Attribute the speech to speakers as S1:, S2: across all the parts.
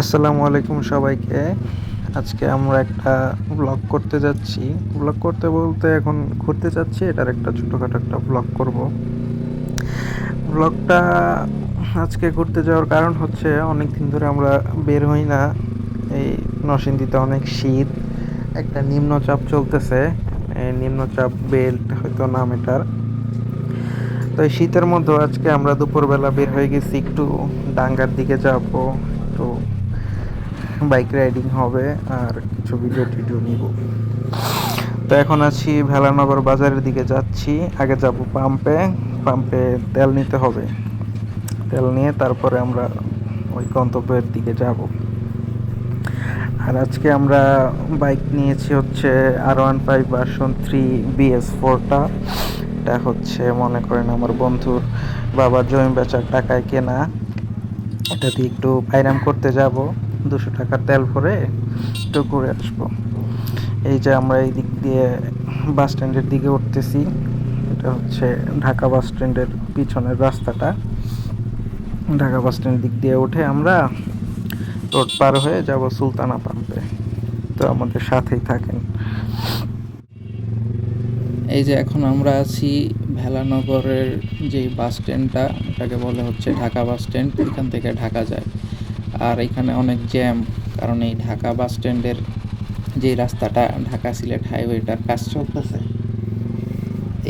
S1: আসসালামু আলাইকুম সবাইকে। আজকে আমরা একটা ব্লগ করতে যাচ্ছি। ব্লগ করতে বলতে এখন ঘুরতে যাচ্ছি, এটার একটা ছোটোখাটো একটা ব্লগ করব। ব্লগটা আজকে ঘুরতে যাওয়ার কারণ হচ্ছে অনেক দিন ধরে আমরা বের হই না। এই নরসিংদীতে অনেক শীত, একটা নিম্নচাপ চলতেছে। নিম্নচাপ বেল্ট হয়তো নাম এটার। তো এই শীতের মধ্যে আজকে আমরা দুপুরবেলা বের হয়ে গেছি, একটু ডাঙ্গার দিকে যাব, একটু বাইক রাইডিং হবে আর কিছু ভিডিও টিডিও নিব। তো এখন আছি ভেলানগর বাজারের দিকে যাচ্ছি। আগে যাব পাম্পে পাম্পে তেল নিতে হবে। তেল নিয়ে তারপরে আমরা ওই গন্তব্যের দিকে যাব। আর আজকে আমরা বাইক নিয়েছি হচ্ছে R one five version three BS ফোরটা। এটা হচ্ছে, মনে করেন আমার বন্ধুর বাবার জমি বেচার টাকায় কেনা। এটা দিয়ে একটু পাইরাম করতে যাব। দুশো টাকা তেল ভরে একটু ঘুরে আসব। এই যে আমরা এই দিক দিয়ে বাস স্ট্যান্ডের দিকে উঠতেছি, এটা হচ্ছে ঢাকা বাস স্ট্যান্ডের পিছনের রাস্তাটা। ঢাকা বাস স্ট্যান্ড দিক দিয়ে উঠে আমরা রোড পার হয়ে যাব সুলতানা পাম্পে। তো আমাদের সাথেই থাকেন।
S2: এই যে এখন আমরা আছি ভেলানগরের যে বাস স্ট্যান্ডটা, এটাকে বলে হচ্ছে ঢাকা বাস স্ট্যান্ড, এখান থেকে ঢাকা যায়। আর এখানে অনেক জ্যাম কারণ এই ঢাকা বাস স্ট্যান্ডের যে রাস্তাটা ঢাকা সিলেট হাইওয়েটার কাজ চলতেছে।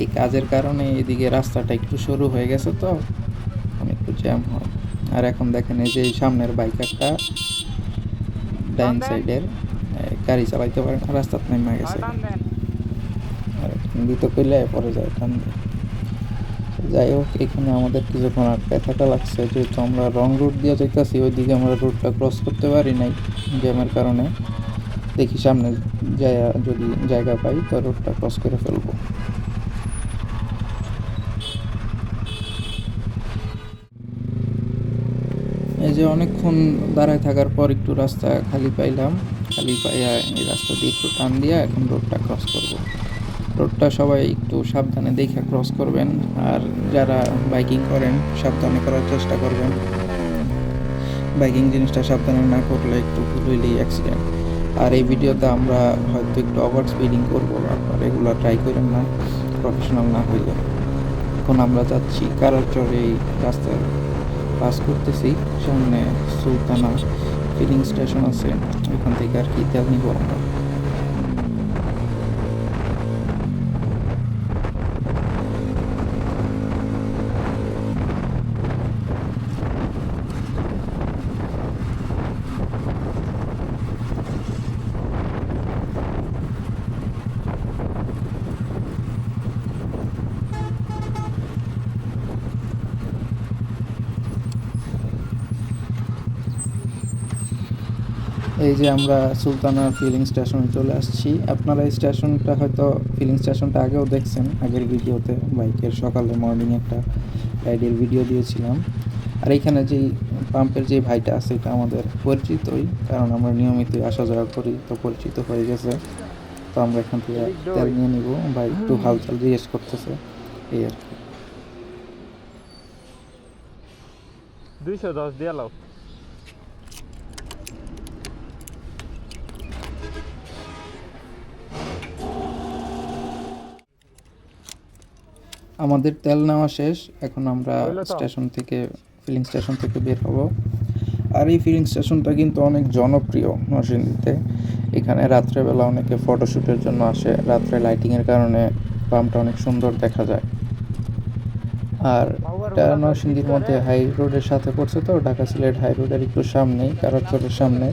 S2: এই কাজের কারণে এদিকে রাস্তাটা একটু সরু হয়ে গেছে তো একটু জ্যাম হয়। আর এখন দেখেন এই যে সামনের বাইকারটা ডাইন সাইডের গাড়ি চালাইতে পারে না রাস্তাতে নেমে গেছে। আর দিতে কইলে পরে যায় টান। যাই হোক, এখানে আমাদের কিছুক্ষণ আটকায় থাকা লাগছে, যেহেতু আমরা রং রুট দিয়ে যাইতেছি, ওইদিকে আমরা রুটটা ক্রস করতে পারি নাই জ্যামের কারণে। দেখি সামনে যায় যদি জায়গা পাই, তো রুটটা ক্রস করে ফেলব। এই যে অনেকক্ষণ দাঁড়ায় থাকার পর একটু রাস্তা খালি পাইলাম, খালি পাইয়া এই রাস্তা দিয়ে একটু টান দিয়া এখন রোডটা ক্রস করব। রোডটা সবাই একটু সাবধানে দেখে ক্রস করবেন। আর যারা বাইকিং করেন, সাবধানে করার চেষ্টা করবেন। বাইকিং জিনিসটা সাবধানে না করলে একটু হইলেই অ্যাক্সিডেন্ট আর এই ভিডিওতে আমরা হয়তো একটু ওভার স্পিডিং করব, আপনারা এগুলো ট্রাই করেন না প্রফেশনাল না হইলে। এখন আমরা যাচ্ছি কারাচর, এই রাস্তার পাস করতেছি। সামনে সুলতানা ফিলিং স্টেশন আছে, ওইখান থেকে আর কি তেল নিব আমরা। এই যে আমরা সুলতানা ফিলিং স্টেশনে চলে আসছি। আপনারা এই স্টেশনটা হয়তো ফিলিং স্টেশনটা আগেও দেখছেন, আগের ভিডিওতে বাইকের সকালে মর্নিং একটা রাইডের ভিডিও দিয়েছিলাম। আর এইখানে যেই পাম্পের যে ভাইটা আছে, এটা আমাদের পরিচিতই, কারণ আমরা নিয়মিত আসা যাওয়া করি, তো পরিচিত হয়ে গেছে। তো আমরা এখান থেকে তেল নিয়ে নিব, ভাই একটু হালচাল জিজ্ঞেস করতেছে, এই আর কি।
S3: দুইশো দশ দিয়ে
S2: আমাদের তেল নেওয়া শেষ এখন আমরা স্টেশন থেকে ফিলিং স্টেশন থেকে বের হব। আর এই ফিলিং স্টেশনটা কিন্তু অনেক জনপ্রিয় নরসিংদীতে। এখানে রাত্রেবেলা অনেকে ফটোশ্যুটের জন্য আসে রাত্রে লাইটিংয়ের কারণে পাম্পটা অনেক সুন্দর দেখা যায়। আর এটা নরসিংদীর মধ্যে হাই রোডের সাথে পড়ছে তো ঢাকা সিলেট হাই রোডের একটু সামনেই কারাচরের সামনে।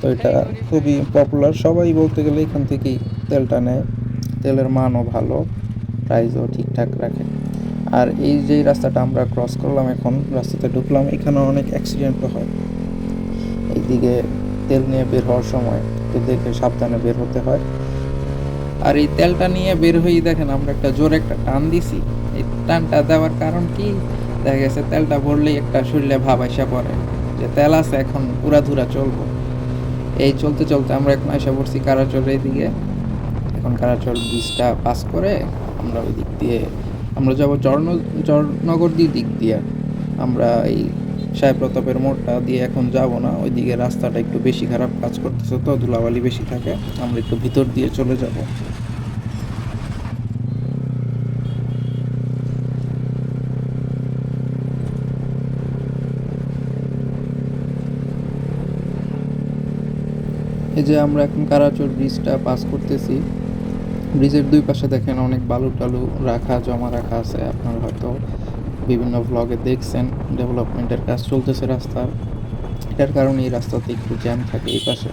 S2: তো এটা খুবই পপুলার সবাই বলতে গেলে এখান থেকেই তেলটা নেয়। তেলের মানও ভালো। প্রাইসও ঠিকঠাক রাখে। আর এই যে রাস্তাটা আমরা ক্রস করলাম এখন, রাস্তাতে ঢুকলাম এখানে অনেক অ্যাক্সিডেন্টও হয়। এইদিকে তেল নিয়ে বের হওয়ার সময় একটু দেখে সাবধানে বের হতে হয়। আর এই তেলটা নিয়ে বের হয়ে দেখেন, আমরা একটা জোরে একটা টান দিছি। এই টানটা দেওয়ার কারণ কি? দেখা গেছে তেলটা ভরলেই একটা শরীরে ভাব আসা পড়ে যে তেল আছে, এখন পুরা ধুরা চলবো। এই চলতে চলতে আমরা এখন আসা পড়ছি কারাচরের দিকে এখন কারাচর ব্রিজটা পাস করে আমরা ওই দিক দিয়ে, আমরা যাব জর্ণ জর্নগর দি দিক দিয়ে। আমরা এই সাহেব প্রতাপের মোড়টা দিয়ে এখন যাব না, ওইদিকে রাস্তাটা একটু বেশি খারাপ কাজ করতেছে তো, ধুলাবালি বেশি থাকে, আমরা একটু ভিতর দিয়ে চলে যাব। এই যে আমরা এখন কারাচোর ব্রিজটা পাস করতেছি। ব্রিজের দুই পাশে দেখেন অনেক বালু টালু রাখা, জমা রাখা আছে। আপনারা হয়তো বিভিন্ন ভ্লগে দেখছেন ডেভেলপমেন্টের কাজ চলতেছে রাস্তার। এটার কারণে এই রাস্তাতে একটু জ্যাম থাকে এই পাশে।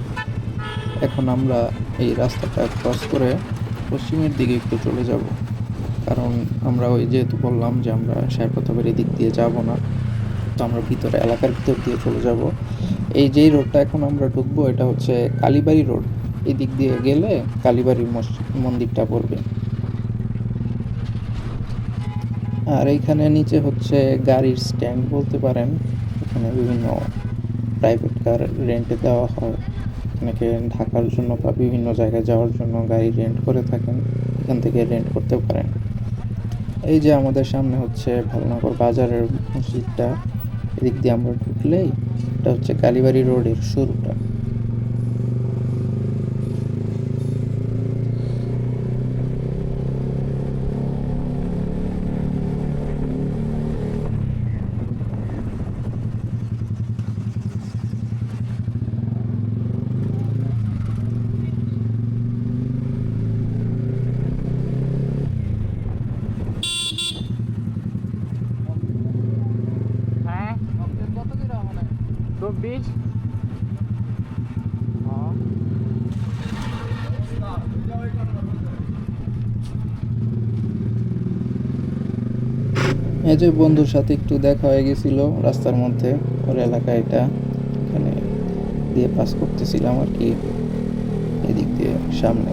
S2: এখন আমরা এই রাস্তাটা ক্রস করে পশ্চিমের দিকে একটু চলে যাব। কারণ আমরা ওই যেহেতু বললাম যে আমরা সাহেবপ্রতাপের এই দিক দিয়ে যাব না, তো আমরা ভিতরে এলাকার ভিতর দিয়ে চলে যাব। এই যেই রোডটা এখন আমরা ঢুকবো, এটা হচ্ছে কালীবাড়ি রোড এই দিক দিয়ে গেলে কালীবাড়ির মস- মন্দিরটা পড়বে। আর এইখানে নিচে হচ্ছে গাড়ির স্ট্যান্ড বলতে পারেন। এখানে বিভিন্ন প্রাইভেট কার রেন্টে দেওয়া হয়। অনেকে ঢাকার জন্য বা বিভিন্ন জায়গায় যাওয়ার জন্য গাড়ি রেন্ট করে থাকেন। এখান থেকে রেন্ট করতে পারেন। এই যে আমাদের সামনে হচ্ছে ভালনগর বাজারের মসজিদটা, এদিক দিয়ে আমরা ঢুকলেই এটা হচ্ছে কালীবাড়ি রোডের শুরুটা
S3: হ্যাঁ চব্বিশ হ্যাঁ
S2: এই যে বন্ধুর সাথে একটু দেখা হয়ে গেছিল, রাস্তার মধ্যে, ওর এলাকা এটা, এখানে দিয়ে পাস করতেছিলাম আর কি, এদিক দিয়ে সামনে।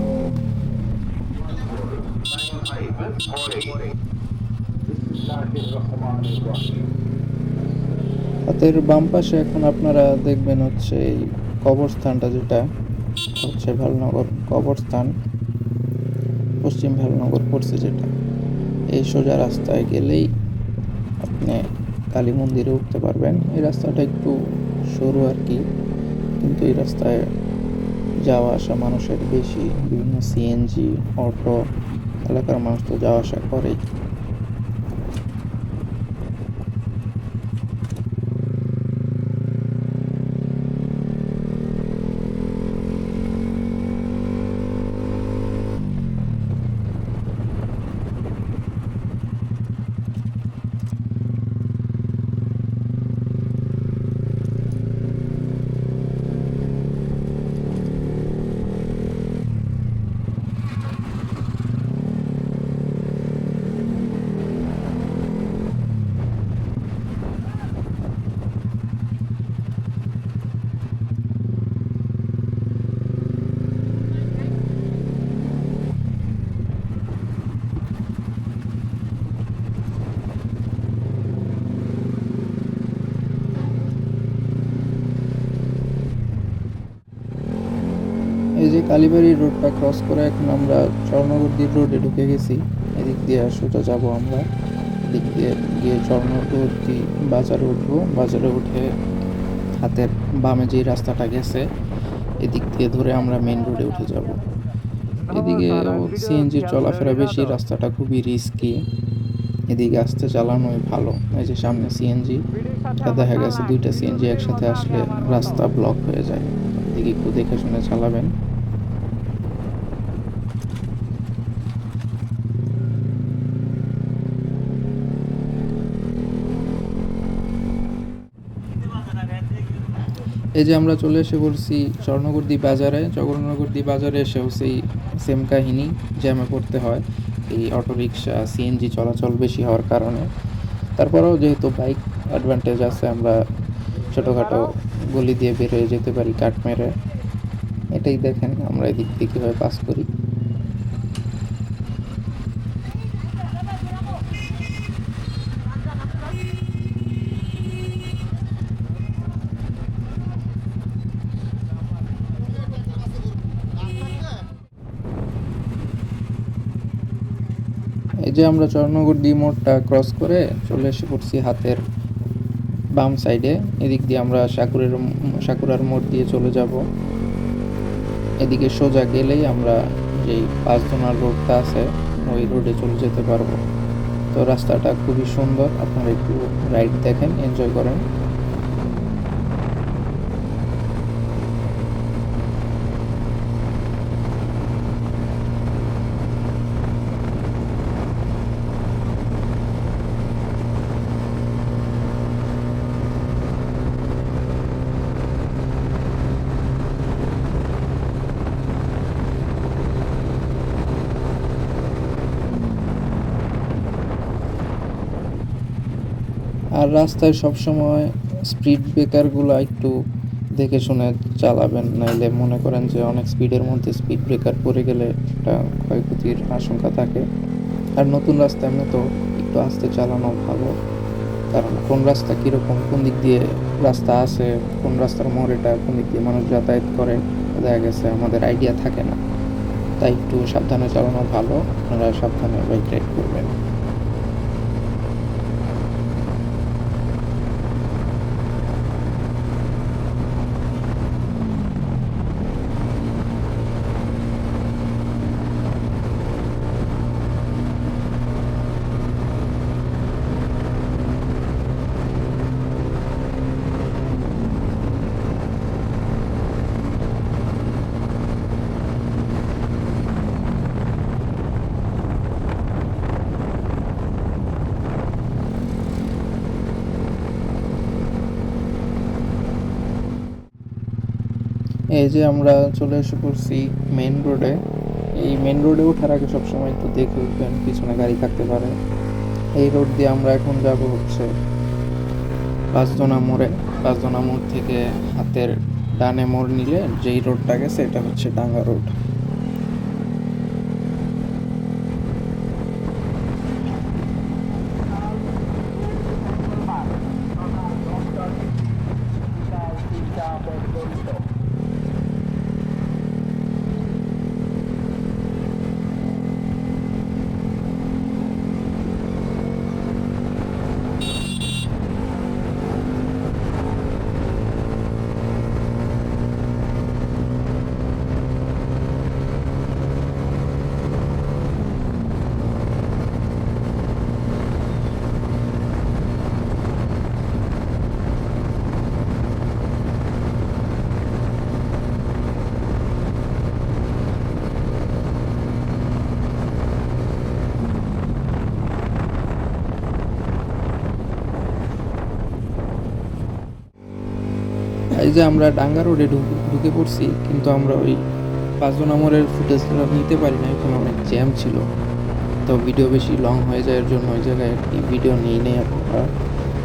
S2: হাতের বাম পাশে এখন আপনারা দেখবেন হচ্ছে এই কবরস্থানটা যেটা, হচ্ছে ভালনগর কবরস্থান, পশ্চিম ভালনগর পড়ছে যেটা। এই সোজা রাস্তায় গেলেই আপনি কালী মন্দিরে উঠতে পারবেন। এই রাস্তাটা একটু সরু আর কি, কিন্তু এই রাস্তায় যাওয়া আসা মানুষের বেশি। বিভিন্ন সিএনজি অটো এলাকার মানুষ তো যাওয়া আসা করেই এই যে কালীবাড়ি রোডটা ক্রস করে এখন আমরা চরনগরদ্বীপ রোডে ঢুকে গেছি। এদিক দিয়ে সোজা যাব আমরা। এদিক দিয়ে গিয়ে চরনগরদ্বীপ বাজারে উঠবো। বাজারে উঠে হাতের বামে যে রাস্তাটা গেছে, এদিক দিয়ে ধরে আমরা মেন রোডে উঠে যাব। এদিকে সিএনজির চলাফেরা বেশি, রাস্তাটা খুবই রিস্কি এদিকে আসতে চালানোই ভালো। এই যে সামনে সিএনজি দেখা গেছে দুইটা সিএনজি একসাথে আসলে রাস্তা ব্লক হয়ে যায়। এদিকে একটু দেখে শুনে চালাবেন। এই যে আমরা চলে এসে পড়ছি স্বর্ণগুর্দি বাজারে। জগন্নগর্দি বাজারে এসেও সেই সেম কাহিনী জ্যামে পড়তে হয়। এই অটো রিক্সা সিএনজি চলাচল বেশি হওয়ার কারণে। তারপরেও যেহেতু বাইক অ্যাডভান্টেজ আছে, আমরা ছোটোখাটো গলি দিয়ে বের হয়ে যেতে পারি কাট মেরে। এটাই দেখেন আমরা এদিক থেকে কীভাবে পাস করি এই যে আমরা চরণগর ডি মোড়টা ক্রস করে চলে এসে পড়ছি হাতের বাম সাইডে এদিক দিয়ে আমরা সাকুরের সাকুরার মোড় দিয়ে চলে যাব। এদিকে সোজা গেলেই আমরা যেই পাঁচজনার রোডটা আছে, ওই রোডে চলে যেতে পারব। তো রাস্তাটা খুবই সুন্দর। আপনারা একটু রাইড দেখেন এনজয় করেন। আর রাস্তায় সবসময় স্পিড ব্রেকারগুলো একটু দেখে শুনে চালাবেন, নাইলে মনে করেন যে অনেক স্পিডের মধ্যে স্পিড ব্রেকার পড়ে গেলে একটা ক্ষয়ক্ষতির আশঙ্কা থাকে। আর নতুন রাস্তা এমনি তো একটু আস্তে চালানো ভালো। কারণ কোন রাস্তা কীরকম, কোন দিক দিয়ে রাস্তা আছে, কোন রাস্তার মোড় এটা কোন দিক দিয়ে মানুষ যাতায়াত করে, দেখা গেছে আমাদের আইডিয়া থাকে না। তাই একটু সাবধানে চালানো ভালো, আপনারা সাবধানে বাইক রাইড করবেন। এই যে আমরা চলে এসে পড়ছি মেন রোডে এই মেন রোডে ওঠার আগে সবসময় একটু দেখে উঠবেন, পিছনে গাড়ি থাকতে পারে। এই রোড দিয়ে আমরা এখন যাব হচ্ছে পাঁচদোনা মোড়ে পাঁচদোনা মোড় থেকে হাতের ডানে মোড় নিলে যেই রোডটা গেছে, এটা হচ্ছে ডাঙ্গা রোড এই যে আমরা ডাঙ্গা রোডে ঢুকে পড়ছি, কিন্তু আমরা ওই পাঁচজন আমরের ফুটেজগুলো নিতে পারি না এখন অনেক জ্যাম ছিল। তো ভিডিও বেশি লং হয়ে যায় এর জন্য ওই জায়গায় একটি ভিডিও নিয়ে নেই আপনারা।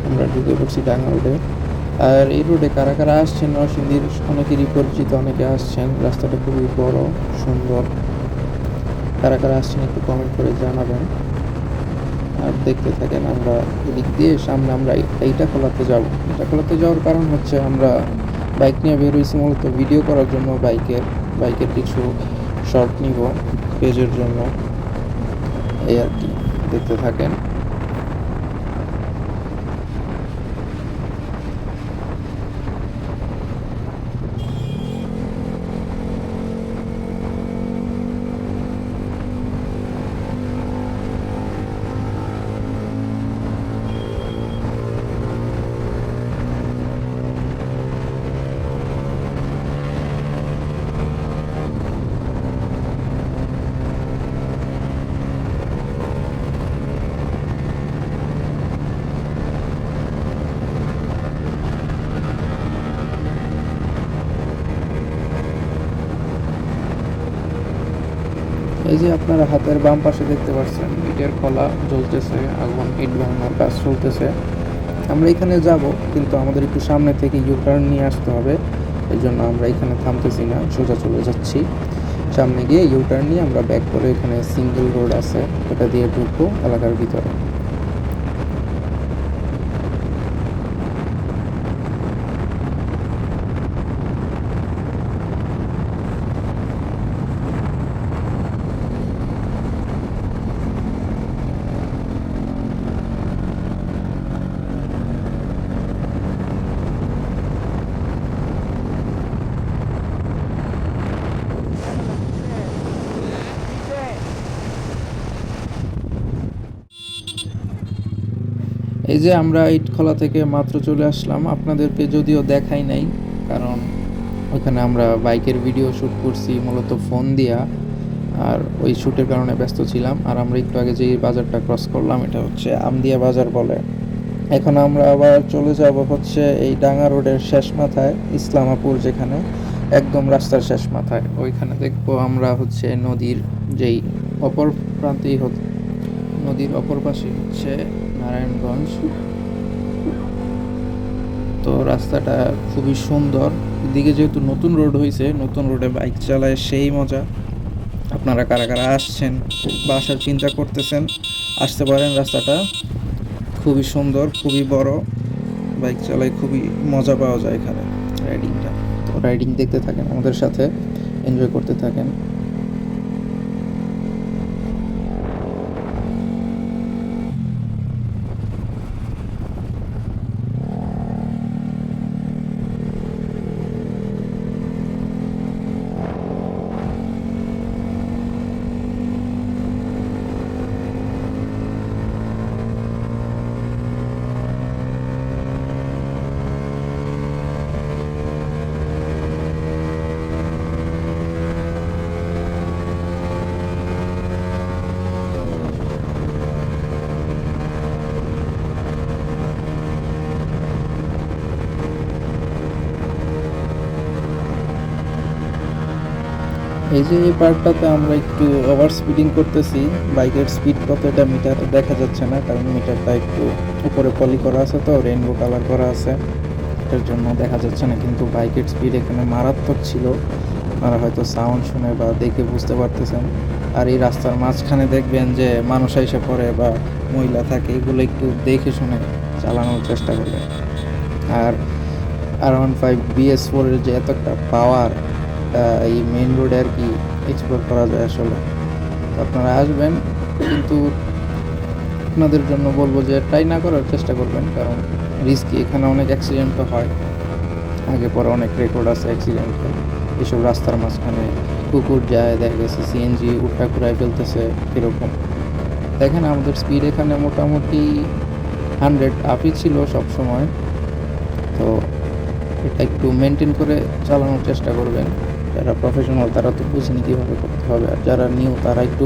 S2: আমরা ঢুকে পড়ছি ডাঙ্গা রোডে। আর এই রোডে কারা কারা আসছেন নরসিংদীর অনেকেরই পরিচিত, অনেকে আসছেন। রাস্তাটা খুবই বড়, সুন্দর। কারা কারা আসছেন একটু কমেন্ট করে জানাবেন। আর দেখতে থাকেন আমরা এদিক দিয়ে, সামনে আমরা এই- এইটা খোলাতে যাব। এটা খোলাতে যাওয়ার কারণ হচ্ছে আমরা বাইক নিয়ে বের হয়েছি মূলত ভিডিও করার জন্য, বাইকের বাইকের কিছু শর্ট নিব পেজের জন্য। এই আর কি, দেখতে থাকেন। এই যে আপনারা হাতের বাম পাশে দেখতে পাচ্ছেন, ইটের খোলা জ্বলতেছে, আগুন, ইট ভাঙার কাজ চলতেছে। আমরা এখানে যাব, কিন্তু আমাদের একটু সামনে থেকে ইউ টার্ন নিয়ে আসতে হবে। এই জন্য আমরা এখানে থামতেছি না, সোজা চলে যাচ্ছি। সামনে গিয়ে ইউ টার্ন নিয়ে আমরা ব্যাক করে এখানে সিঙ্গেল রোড আছে, ওটা দিয়ে ঢুকবো এলাকার ভিতরে। এই যে আমরা ইটখোলা থেকে মাত্র চলে আসলাম। আপনাদেরকে যদিও দেখাই নাই, কারণ ওখানে আমরা বাইকের ভিডিও শ্যুট করছি, মূলত ফোন দিয়া। আর ওই শ্যুটের কারণে ব্যস্ত ছিলাম। আর আমরা একটু আগে যে বাজারটা ক্রস করলাম, এটা হচ্ছে আমদিয়া বাজার বলে। এখন আমরা আবার চলে যাব হচ্ছে এই ডাঙ্গা রোডের শেষ মাথায়, ইসলামাপুর যেখানে, একদম রাস্তার শেষ মাথায়। ওইখানে দেখব আমরা হচ্ছে নদীর যেই অপর প্রান্তেই নদীর অপর পাশে হচ্ছে নারায়ণগঞ্জ। তো রাস্তাটা খুবই সুন্দর। এদিকে যেহেতু নতুন রোড হয়েছে নতুন রোডে বাইক চালায় সেই মজা। আপনারা কারা কারা আসছেন বা আসার চিন্তা করতেছেন, আসতে পারেন রাস্তাটা। খুবই সুন্দর, খুবই বড়। বাইক চালায় খুবই মজা পাওয়া যায় এখানে রাইডিংটা তো রাইডিং দেখতে থাকেন আমাদের সাথে এনজয় করতে থাকেন। এই যে এই পার্কটাতে আমরা একটু ওভার স্পিডিং করতেছি, বাইকের স্পিড কত এটা মিটার দেখা যাচ্ছে না, কারণ মিটারটা একটু উপরে পলি করা আছে তো রেইনবো কালার করা আছে। এটার জন্য দেখা যাচ্ছে না, কিন্তু বাইকের স্পিড এখানে মারাত্মক ছিল। আপনারা হয়তো সাউন্ড শুনে বা দেখে বুঝতে পারতেছেন। আর এই রাস্তার মাঝখানে দেখবেন যে মানুষ এসে পড়ে বা মহিলা থাকে, এগুলো একটু দেখে শুনে চালানোর চেষ্টা করবেন। আর আর ওয়ান ফাইভ বিএস ফোরের যে এত একটা পাওয়ার এই মেইন রোডে আর কি এক্সপ্লোর করা যায় আসলে। আপনারা আসবেন, কিন্তু আপনাদের জন্য বলব যে ট্রাই না করার চেষ্টা করবেন, কারণ রিস্কি এখানে অনেক অ্যাক্সিডেন্টও হয়। আগে পরে অনেক রেকর্ড আছে অ্যাক্সিডেন্টের এসব রাস্তার মাঝখানে কুকুর যায়, দেখা গেছে সিএনজি উল্টা ঘুরায় ফেলতেছে, এরকম। দেখেন আমাদের স্পিড এখানে মোটামুটি হান্ড্রেড আপই ছিল সব সময় তো এটা একটু মেনটেন করে চালানোর চেষ্টা করবেন। যারা প্রফেশনাল তারা তো বুঝেনি কীভাবে করতে হবে। আর যারা নিউ তারা একটু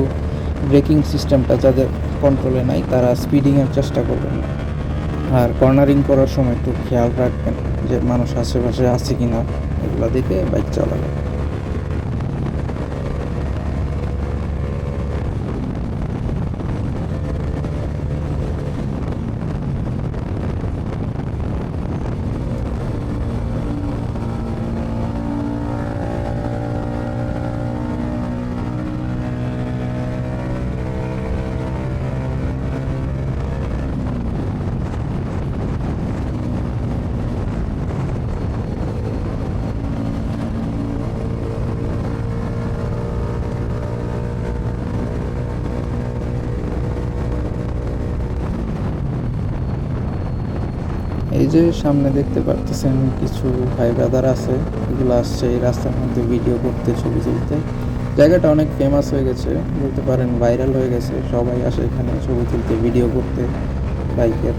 S2: ব্রেকিং সিস্টেমটা যাদের কন্ট্রোলে নাই, তারা স্পিডিংয়ের চেষ্টা করবেন না। আর কর্নারিং করার সময় একটু খেয়াল রাখবেন যে মানুষ আশেপাশে আছে কি না এগুলো দেখে বাইক চালাবেন এই যে সামনে দেখতে পারতেছেন কিছু ভাই ব্রাদার আছে, এগুলো আসছে এই রাস্তার মধ্যে ভিডিও করতে, ছবি তুলতে। জায়গাটা অনেক ফেমাস হয়ে গেছে, বলতে পারেন ভাইরাল হয়ে গেছে। সবাই আসে এখানে ছবি তুলতে ভিডিও করতে বাইকের।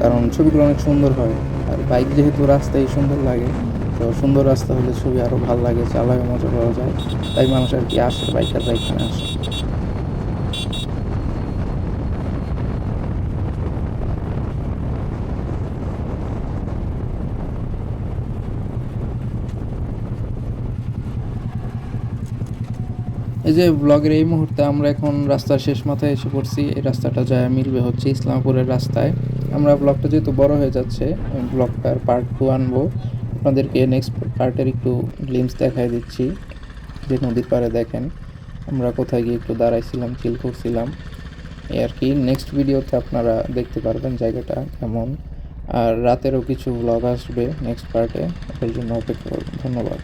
S2: কারণ ছবিগুলো অনেক সুন্দর হয়। আর বাইক যেহেতু রাস্তায় সুন্দর লাগে, তো সুন্দর রাস্তা হলে ছবি আরও ভালো লাগে, চালায় মজা পাওয়া যায়। তাই মানুষ আর কি আসে বাইকাররা এখানে আসে। এই যে ব্লগের এই মুহূর্তে আমরা এখন রাস্তার শেষ মাথায় এসে পড়ছি। এই রাস্তাটা যায় মিলবে হচ্ছে ইসলামপুরের রাস্তায়। আমরা ব্লগটা যেহেতু বড় হয়ে যাচ্ছে ব্লগটার পার্ট টু আনব। আপনাদেরকে নেক্সট পার্টের একটু গ্লিমস দেখাই দিচ্ছি, যে নদীর পাড়ে দেখেন। আমরা কোথায় গিয়ে একটু দাঁড়াইছিলাম চিল করছিলাম। এই আর কি নেক্সট ভিডিওতে আপনারা দেখতে পারবেন জায়গাটা কেমন। আর রাতেরও কিছু ব্লগ আসবে নেক্সট পার্টে এর জন্য অপেক্ষা ধন্যবাদ।